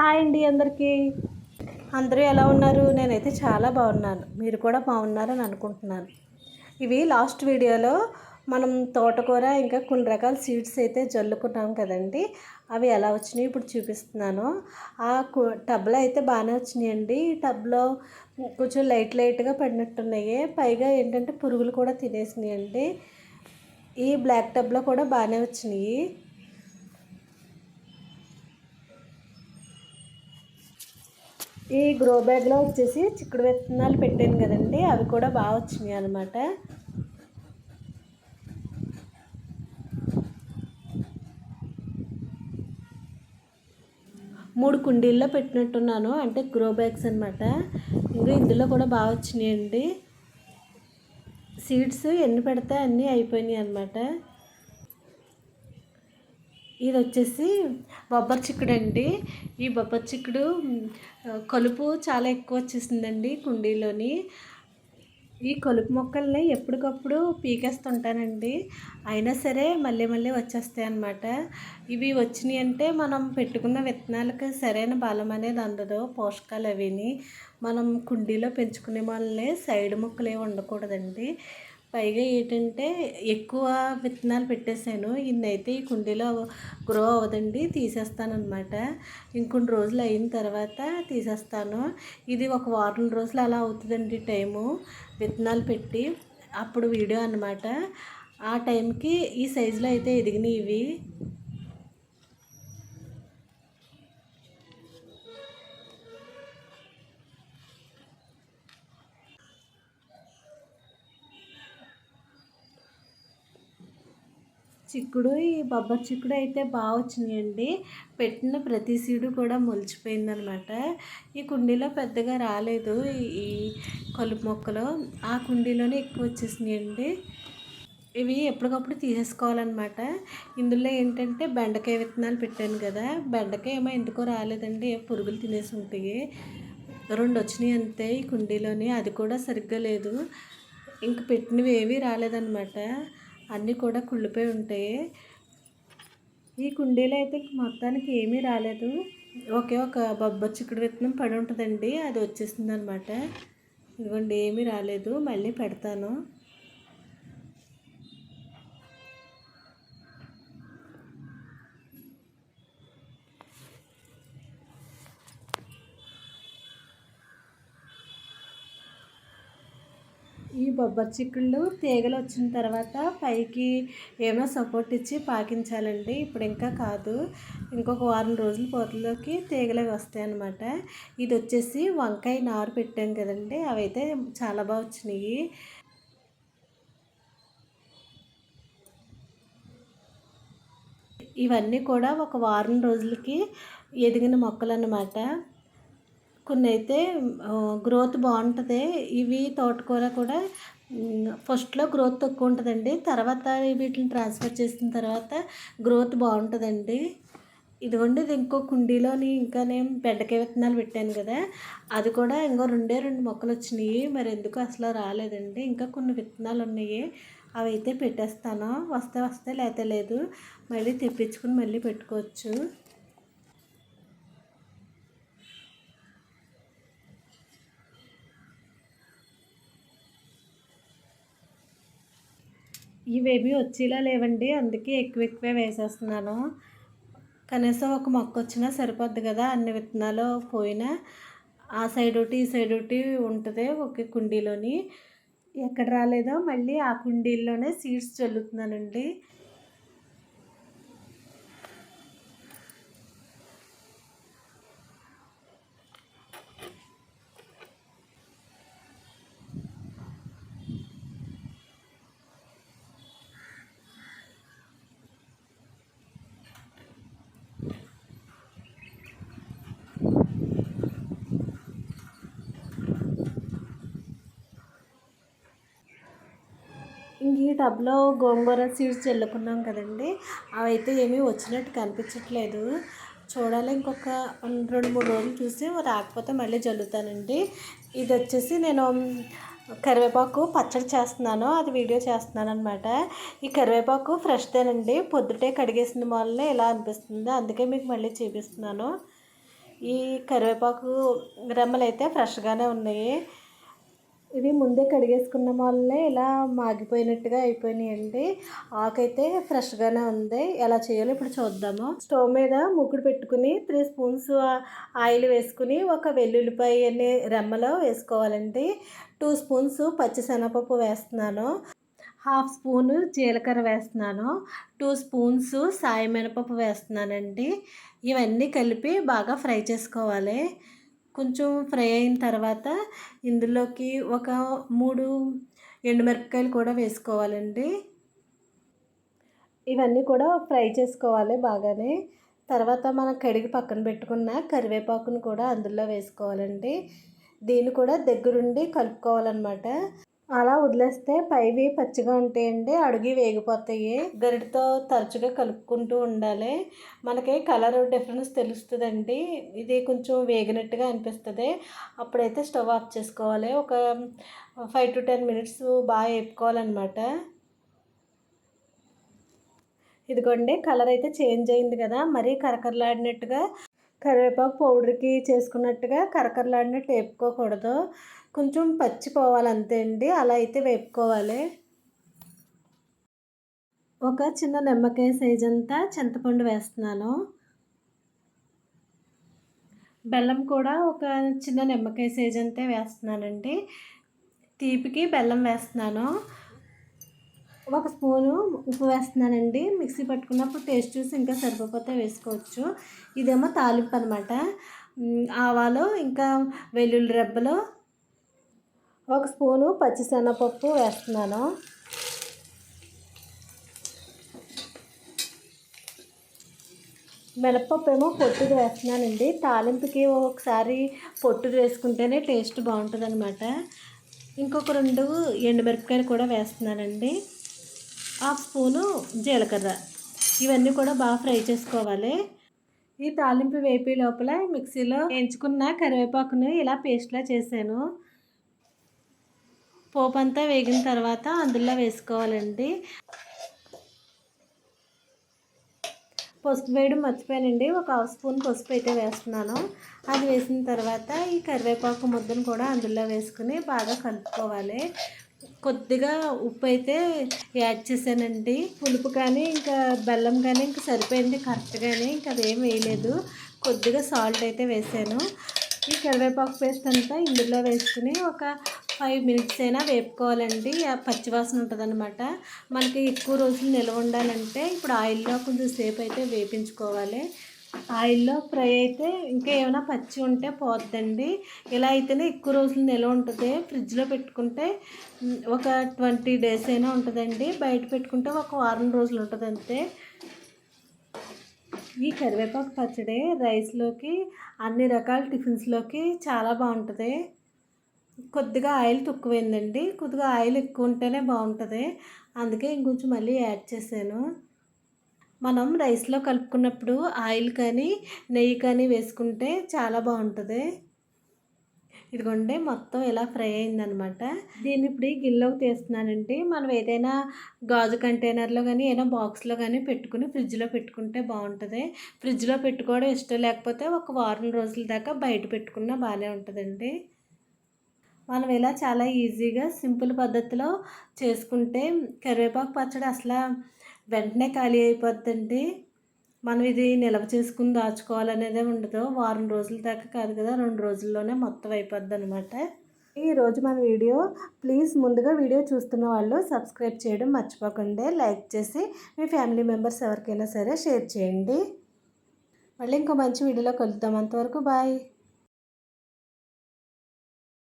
Hi అండి అందరికీ. అందరూ ఎలా ఉన్నారు? నేనైతే చాలా బాగున్నాను. మీరు కూడా బాగున్నారని అనుకుంటున్నాను. ఇవి లాస్ట్ వీడియోలో మనం తోటకూర ఇంకా కొన్ని రకాల సీడ్స్ అయితే జల్లుకున్నాం కదండి. అవి ఎలా వచ్చినాయి ఇప్పుడు చూపిస్తున్నాను. ఆ కు- టబ్లో అయితే బాగానే వచ్చినాయండి. ఈ టబ్లో కొంచెం లైట్ లైట్గా పడినట్టున్నాయి. పైగా ఏంటంటే పురుగులు కూడా తినేసినాయండి. ఈ బ్లాక్ టబ్లో కూడా బాగానే వచ్చినాయి. ఈ గ్రో బ్యాగ్లో వచ్చేసి చిక్కుడు విత్తనాలు పెట్టాను కదండి అవి కూడా బాగా వచ్చినాయి అనమాట మూడు కుండీల్లో పెట్టినట్టున్నాను అంటే గ్రో బ్యాగ్స్ అనమాట ఇంకా ఇందులో కూడా బాగా వచ్చినాయండి. సీడ్స్ ఎన్ని పెడితే అన్నీ అయిపోయినాయి అనమాట ఇది వచ్చేసి బొబ్బరి చిక్కుడు అండి ఈ బొబ్బరి చిక్కుడు కలుపు చాలా ఎక్కువ వచ్చేసిందండి కుండీలోని. ఈ కలుపు మొక్కల్ని ఎప్పటికప్పుడు పీకేస్తుంటానండి. అయినా సరే మళ్ళీ మళ్ళీ వచ్చేస్తాయి అన్నమాట. ఇవి వచ్చినాయి అంటే మనం పెట్టుకున్న విత్తనాలకు సరైన బలం అనేది అందదు పోషకాలు అవిని. మనం కుండీలో పెంచుకునే వాళ్ళని సైడ్ మొక్కలు ఏమి ఉండకూడదండి పైగా ఏంటంటే ఎక్కువ విత్తనాలు పెట్టేశాను. ఇన్నైతే ఈ కుండీలో గ్రో అవదండి తీసేస్తానమాట ఇంకొన్ని రోజులు అయిన తర్వాత తీసేస్తాను. ఇది ఒక వారం రోజులు అలా అవుతుందండి టైము. విత్తనాలు పెట్టి అప్పుడు వీడియో అన్నమాట. ఆ టైంకి ఈ సైజులో అయితే ఎదిగినాయి ఇవి చిక్కుడు ఈ బొబ్బరి చిక్కుడు అయితే బాగా వచ్చినాయండి. పెట్టిన ప్రతి సీడు కూడా మొలిచిపోయిందనమాట. ఈ కుండీలో పెద్దగా రాలేదు ఈ- కలుపు మొక్కలు. ఆ కుండీలోనే ఎక్కువ వచ్చేసినాయండి. ఇవి ఎప్పటికప్పుడు తీసేసుకోవాలన్నమాట. ఇందులో ఏంటంటే బెండకాయ విత్తనాలు పెట్టాను కదా. బెండకాయ ఏమో ఎందుకో రాలేదండి. పురుగులు తినేసి ఉంటాయి. రెండు వచ్చినాయి అంతే ఈ కుండీలోని. అది కూడా సరిగ్గా లేదు. ఇంక పెట్టినవి ఏవి రాలేదన్నమాట. అన్నీ కూడా కుళ్ళిపోయి ఉంటాయి ఈ కుండీలో అయితే మొత్తానికి ఏమీ రాలేదు. ఒకే ఒక బొబ్బ చిక్కుడు విత్తనం పడి ఉంటుందండి. అది వచ్చేసింది అనమాట ఇదిగోండి ఏమీ రాలేదు. మళ్ళీ పెడతాను. ఈ బొబ్బరి చిక్కుళ్ళు తీగలు వచ్చిన తర్వాత పైకి ఏమైనా సపోర్ట్ ఇచ్చి పాకించాలండి. ఇప్పుడు ఇంకా కాదు. ఇంకొక వారం రోజుల పోతలోకి తీగలు వస్తాయి అన్నమాట. ఇది వచ్చేసి వంకాయ నారు పెట్టాం కదండి. అవి అయితే చాలా బాగా వచ్చినాయి. ఇవన్నీ కూడా ఒక వారం రోజులకి ఎదిగిన మొక్కలు అన్నమాట. కొన్ని అయితే గ్రోత్ బాగుంటుంది. ఇవి తోటకూర కూడా ఫస్ట్లో గ్రోత్ తక్కువ ఉంటుందండి తర్వాత వీటిని ట్రాన్స్ఫర్ చేసిన తర్వాత గ్రోత్ బాగుంటుందండి. ఇదిగోండి ఇది ఇంకో కుండీలోని ఇంకా నేను బెండకాయ విత్తనాలు పెట్టాను కదా అది కూడా ఇంకో రెండే రెండు మొక్కలు వచ్చినాయి. మరి ఎందుకు అసలు రాలేదండి? ఇంకా కొన్ని విత్తనాలు ఉన్నాయి. అవి అయితే పెట్టేస్తాను. వస్తే వస్తే లేతే లేదు. మళ్ళీ తెప్పించుకుని మళ్ళీ పెట్టుకోవచ్చు. ఇవేవి వచ్చేలా లేవండి. అందుకే ఎక్కువ ఎక్కువే వేసేస్తున్నాను. కనీసం ఒక మొక్క వచ్చినా సరిపోద్ది కదా అన్ని విత్తనాలు పోయినా. ఆ సైడ్ ఒకటి ఈ సైడ్ ఒకటి ఉంటుంది ఒకే కుండీలోని. ఎక్కడ రాలేదో మళ్ళీ ఆ కుండీల్లోనే సీడ్స్ చల్లుతున్నానండి ఇంక ఈ టబ్లో గోంగూర సీడ్స్ చల్లుకున్నాం కదండి. అవి అయితే ఏమీ వచ్చినట్టు కనిపించట్లేదు. చూడాలి ఇంకొక రెండు మూడు రోజులు చూసి రాకపోతే మళ్ళీ జల్లుతానండి. ఇది వచ్చేసి నేను కరివేపాకు పచ్చడి చేస్తున్నాను. అది వీడియో చేస్తున్నాను అనమాట ఈ కరివేపాకు ఫ్రెష్దేనండి. పొద్దుటే కడిగేసిన వల్లనే ఇలా అనిపిస్తుంది. అందుకే మీకు మళ్ళీ చూపిస్తున్నాను. ఈ కరివేపాకు రెమ్మలు అయితే ఫ్రెష్గానే ఉన్నాయి. ఇవి ముందే కడిగేసుకున్న వాళ్ళనే ఇలా మాగిపోయినట్టుగా అయిపోయినాయండి. ఆకైతే ఫ్రెష్గానే ఉంది. ఎలా చేయాలో ఇప్పుడు చూద్దాము. స్టవ్ మీద ముగ్గుడు పెట్టుకుని త్రీ స్పూన్స్ ఆయిల్ వేసుకుని ఒక వెల్లుల్లిపాయ అనే రెమ్మలో వేసుకోవాలండి. టూ స్పూన్స్ పచ్చిశనగపప్పు వేస్తున్నాను. హాఫ్ స్పూన్ జీలకర్ర వేస్తున్నాను. టూ స్పూన్స్ సాయి మినపప్పు వేస్తున్నానండి. ఇవన్నీ కలిపి బాగా ఫ్రై చేసుకోవాలి. కొంచెం ఫ్రై అయిన తర్వాత ఇందులోకి ఒక మూడు ఎండుమిరపకాయలు కూడా వేసుకోవాలండి. ఇవన్నీ కూడా ఫ్రై చేసుకోవాలి బాగానే. తర్వాత మనం కడిగి పక్కన పెట్టుకున్న కరివేపాకును కూడా అందులో వేసుకోవాలండి. దీన్ని కూడా దగ్గరుండి కలుపుకోవాలన్నమాట. అలా వదిలేస్తే పైవి పచ్చిగా ఉంటాయండి అడుగు వేగిపోతాయి. గరిటతో తరచుగా కలుపుకుంటూ ఉండాలి. మనకి కలర్ డిఫరెన్స్ తెలుస్తుందండి. ఇది కొంచెం వేగినట్టుగా అనిపిస్తుంది. అప్పుడైతే స్టవ్ ఆఫ్ చేసుకోవాలి. ఒక ఫైవ్ టు టెన్ మినిట్స్ బాగా వేపుకోవాలన్నమాట. ఇదిగోండి కలర్ అయితే చేంజ్ అయింది కదా. మరీ కరకరలాడినట్టుగా కరివేపాకు పౌడర్కి చేసుకున్నట్టుగా కరకరలాడినట్టు వేపుకోకూడదు. కొంచెం పచ్చిపోవాలి అంతే అండి. అలా అయితే వేపుకోవాలి. ఒక చిన్న నిమ్మకాయ సైజ్ అంతా చింతపండు వేస్తున్నాను. బెల్లం కూడా ఒక చిన్న నిమ్మకాయ సైజ్ అంతే వేస్తున్నానండి. తీపికి బెల్లం వేస్తున్నాను. ఒక స్పూను ఉప్పు వేస్తున్నానండి. మిక్సీ పట్టుకున్నప్పుడు టేస్ట్ చూసి ఇంకా సరిపోతే వేసుకోవచ్చు. ఇదేమో తాలింపు అనమాట ఆవాలు ఇంకా వెల్లుల్లి రెబ్బలు ఒక స్పూను పచ్చిశనగపప్పు వేస్తున్నాను. మినపప్పు ఏమో పొట్టుది వేస్తున్నానండి. తాలింపుకి ఒకసారి పొట్టుది వేసుకుంటేనే టేస్ట్ బాగుంటుంది అనమాట ఇంకొక రెండు ఎండుమిరపకాయలు కూడా వేస్తున్నానండి. హాఫ్ స్పూను జీలకర్ర. ఇవన్నీ కూడా బాగా ఫ్రై చేసుకోవాలి. ఈ తాలింపు వేపి లోపల మిక్సీలో వేయించుకున్న కరివేపాకును ఇలా పేస్ట్లా చేశాను. పోపు అంతా వేగిన తర్వాత అందులో వేసుకోవాలండి. పసుపు వేయడం మర్చిపోయానండి. ఒక హాఫ్ స్పూన్ పసుపు అయితే వేస్తున్నాను. అది వేసిన తర్వాత ఈ కరివేపాకు ముద్దను కూడా అందులో వేసుకుని బాగా కలుపుకోవాలి. కొద్దిగా ఉప్పు అయితే యాడ్ చేశానండి. పులుపు కానీ ఇంకా బెల్లం కానీ ఇంకా సరిపోయింది కరెక్ట్గానే ఇంకా అదేం వేయలేదు. కొద్దిగా సాల్ట్ అయితే వేసాను. ఈ కరివేపాకు పేస్ట్ అంతా ఇందులో వేసుకుని ఒక ఫైవ్ మినిట్స్ అయినా వేపుకోవాలండి. పచ్చివాసన ఉంటుందన్నమాట. మనకి ఎక్కువ రోజులు నిల్వ ఉండాలంటే ఇప్పుడు ఆయిల్లో కొంచెం సేపు అయితే వేపించుకోవాలి. ఆయిల్లో ఫ్రై అయితే ఇంకా ఏమైనా పచ్చి ఉంటే పోద్దండి. ఇలా అయితేనే ఎక్కువ రోజులు నిల్వ ఉంటుంది. ఫ్రిడ్జ్లో పెట్టుకుంటే ఒక ట్వంటీ డేస్ అయినా ఉంటుందండి. బయట పెట్టుకుంటే ఒక వారం రోజులు ఉంటుంది అంతే. ఈ కరివేపాకు పచ్చడి రైస్లోకి అన్ని రకాల టిఫిన్స్లోకి చాలా బాగుంటుంది. కొద్దిగా ఆయిల్ తక్కువైందండి. కొద్దిగా ఆయిల్ ఎక్కువ ఉంటేనే బాగుంటుంది అందుకే ఇంకొంచెం మళ్ళీ యాడ్ చేశాను. మనం రైస్లో కలుపుకున్నప్పుడు ఆయిల్ కానీ నెయ్యి కానీ వేసుకుంటే చాలా బాగుంటుంది ఇదిగోండి మొత్తం ఇలా ఫ్రై అయిందనమాట. దీన్ని ఇప్పుడు గిన్నెలోకి తీస్తున్నానండి. మనం ఏదైనా గాజు కంటైనర్లో కానీ ఏదైనా బాక్స్లో కానీ పెట్టుకుని ఫ్రిడ్జ్లో పెట్టుకుంటే బాగుంటుంది ఫ్రిడ్జ్లో పెట్టుకోవడం ఇష్టం లేకపోతే ఒక వారం రోజుల దాకా బయట పెట్టుకున్నా బాగానే ఉంటుందండి. మనం ఇలా చాలా ఈజీగా సింపుల్ పద్ధతిలో చేసుకుంటే కరివేపాకు పచ్చడి అసలు వెంటనే ఖాళీ అయిపోద్దండి. మనం ఇది నిల్వ చేసుకుని దాచుకోవాలనేదే ఉండదు. వారం రోజుల దాకా కాదు కదా రెండు రోజుల్లోనే మొత్తం అయిపోద్ది అనమాట ఈరోజు మన వీడియో ప్లీజ్ ముందుగా వీడియో చూస్తున్న వాళ్ళు సబ్స్క్రైబ్ చేయడం మర్చిపోకండి. లైక్ చేసి మీ ఫ్యామిలీ మెంబర్స్ ఎవరికైనా సరే షేర్ చేయండి. మళ్ళీ ఇంకో మంచి వీడియోలో కలుద్దాం. అంతవరకు బాయ్.